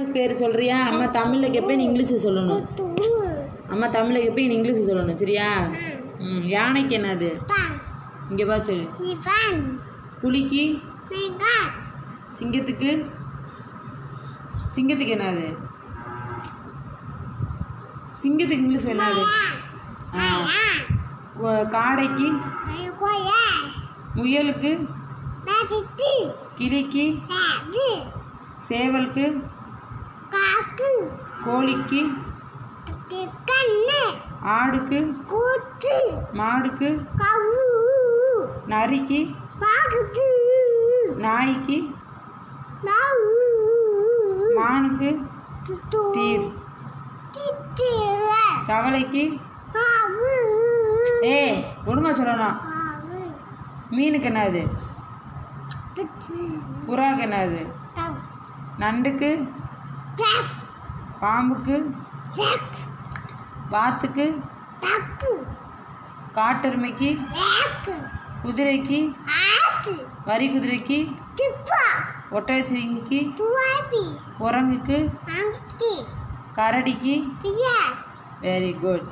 Animals பேர் சொல்றியா? அம்மா தமிழில் கேட்பேன் இங்கிலீஷில் சொல்லணும். அம்மா தமிழில் கேட்பேன் இங்கிலீஷில் சொல்லணும் சரியா? ம் யானைக்கு என்னது? இங்கே பா சொல்லு. புலிக்கு? சிங்கத்துக்கு? சிங்கத்துக்கு என்னது? சிங்கத்துக்கு இங்கிலீஷ் என்னது? காடைக்கு? முயலுக்கு? கிளிக்கு? சேவலுக்கு? கோழிக்கு. ஆடுக்கு. கூத்து. மாடுக்கு. கவு. நரிக்கு. நாய்க்கு. நாவு. மானுக்கு. தீர். தவளைக்கு. ஏ ஒழுங்கா சொல்லணும். மீனுக்கு என்னது புறாக்கு என்னது நண்டுக்கு. டக் பாம்புக்கு? வாத்துக்கு? காட்டெருமைக்கு? குதிரைக்கு? வரி குதிரைக்கு? ஒட்டகச்சிவிங்கிக்கு குரங்குக்கு? கரடிக்கு? Very good